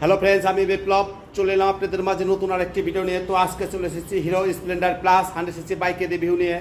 Hello friends আমি বিপ্লব। চলে এলাম আপনাদের মাঝে নতুন আর একটি ভিডিও নিয়ে। তো আজকে চলে এসেছি Hero Splendor plus hundred CC বাইকে রিভিউ নিয়ে।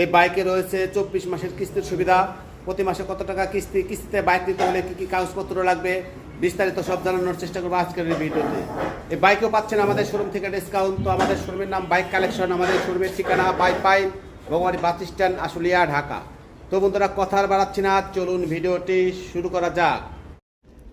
এই বাইকে রয়েছে চব্বিশ মাসের কিস্তির সুবিধা। প্রতি মাসে কত টাকা কিস্তি, কিস্তিতে বাইক নিতে হলে কী কী কাগজপত্র লাগবে, বিস্তারিত সব জানানোর চেষ্টা করব আজকের এই ভিডিওতে এই বাইকও পাচ্ছেন আমাদের শোরুম থেকে ডিসকাউন্ট তো আমাদের শোরুমের নাম বাইক কালেকশন আমাদের শোরুমের ঠিকানা বাই পাইন ভগবানী বাস স্ট্যান্ড, আশুলিয়া, ঢাকা। তো বন্ধুরা কথা আর বাড়াচ্ছি না। চলুন ভিডিওটি শুরু করা যাক।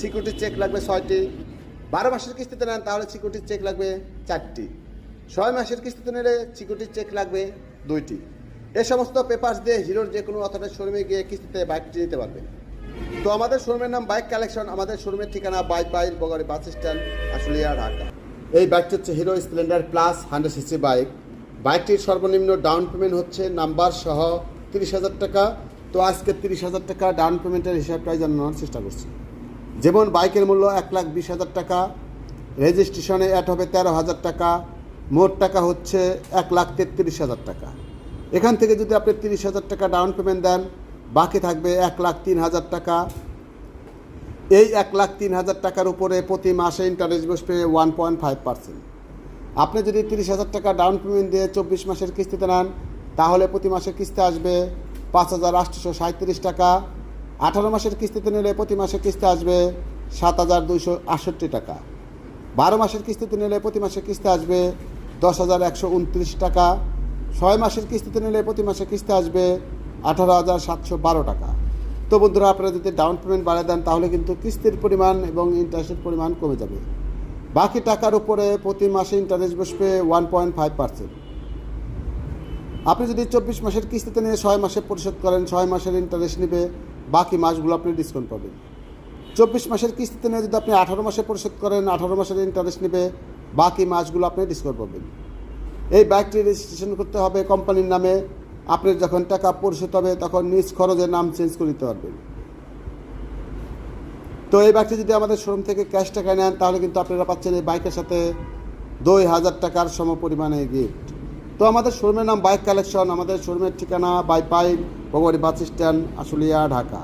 সিকিউরিটি চেক লাগবে ছয়টি। বারো মাসের কিস্তিতে নেন, তাহলে সিকিউরিটি চেক লাগবে চারটি। ছয় মাসের কিস্তিতে নিলে সিকিউরিটি চেক লাগবে দুইটি। এ সমস্ত পেপার্স দিয়ে হিরোর যে কোনো অথবা শোরুমে গিয়ে কিস্তিতে বাইকটি নিতে পারবে। তো আমাদের শোরুমের নাম বাইক কালেকশন আমাদের শোরুমের ঠিকানা বাইক বাইল বগারি বাস স্ট্যান্ড আশুলিয়া, ঢাকা। এই বাইকটি হচ্ছে Hero Splendor plus hundred CC bike বাইকটির সর্বনিম্ন ডাউন পেমেন্ট হচ্ছে নাম্বার সহ তিরিশ হাজার টাকা। তো আজকে তিরিশ হাজার টাকা ডাউন পেমেন্টের হিসাবটাই জানানোর চেষ্টা করছি। যেমন বাইকের মূল্য এক লাখ বিশ হাজার টাকা, রেজিস্ট্রেশনে অ্যাড হবে তেরো হাজার টাকা, মোট টাকা হচ্ছে এক লাখ তেত্রিশ হাজার টাকা। এখান থেকে যদি আপনি তিরিশ হাজার টাকা ডাউন পেমেন্ট দেন, বাকি থাকবে এক লাখ তিন হাজার টাকা। এই এক লাখ তিন হাজার টাকার উপরে প্রতি মাসে ইন্টারেস্ট বসবে ওয়ান পয়েন্ট ফাইভ পার্সেন্ট আপনি যদি তিরিশ হাজার টাকা ডাউন পেমেন্ট দিয়ে চব্বিশ মাসের কিস্তিতে নেন, তাহলে প্রতি মাসে কিস্তি আসবে পাঁচ হাজার আটশোশো সাঁত্রিশ টাকা। আঠারো মাসের কিস্তিতে নিলে প্রতি মাসে কিস্তি আসবে সাত হাজার দুইশো আটষট্টি টাকা। বারো মাসের কিস্তিতে নিলে প্রতি মাসে কিস্তি আসবে দশ হাজার একশো উনত্রিশ টাকা। ছয় মাসের কিস্তিতে নিলে প্রতি মাসে কিস্তি আসবে আঠারো হাজার সাতশো বারো টাকা। তো বন্ধুরা, আপনারা যদি ডাউন পেমেন্ট বাড়িয়ে দেন, তাহলে কিন্তু কিস্তির পরিমাণ এবং ইন্টারেস্টের পরিমাণ কমে যাবে। বাকি টাকার উপরে প্রতি মাসে ইন্টারেস্ট বসবে ওয়ান পয়েন্ট ফাইভ পার্সেন্ট আপনি যদি চব্বিশ মাসের কিস্তিতে নিয়ে ছয় মাসে পরিশোধ করেন, ছয় মাসের ইন্টারেস্ট নেবে বাকি মাসগুলো আপনি ডিসকাউন্ট পাবেন। চব্বিশ মাসের কিস্তিতে নিয়ে যদি আপনি আঠারো মাসে পরিশোধ করেন, আঠারো মাসের ইন্টারেস্ট নেবে, বাকি মাসগুলো আপনি ডিসকাউন্ট পাবেন। এই বাইকটি রেজিস্ট্রেশন করতে হবে কোম্পানির নামে। আপনি যখন টাকা পরিশোধ হবে, তখন নিজ খরচে নাম চেঞ্জ করে দিতে পারবেন। তো এই বাইকটি যদি আমাদের শোরুম থেকে ক্যাশ টাকা নেন, তাহলে কিন্তু আপনারা পাচ্ছেন এই বাইকের সাথে দুই হাজার টাকার সম পরিমাণে গিফট তো আমাদের শোরুমের নাম বাইক কালেকশন, আমাদের শোরুমের ঠিকানা বাইপাই ভগবানী বাস স্ট্যান্ড, আশুলিয়া, ঢাকা।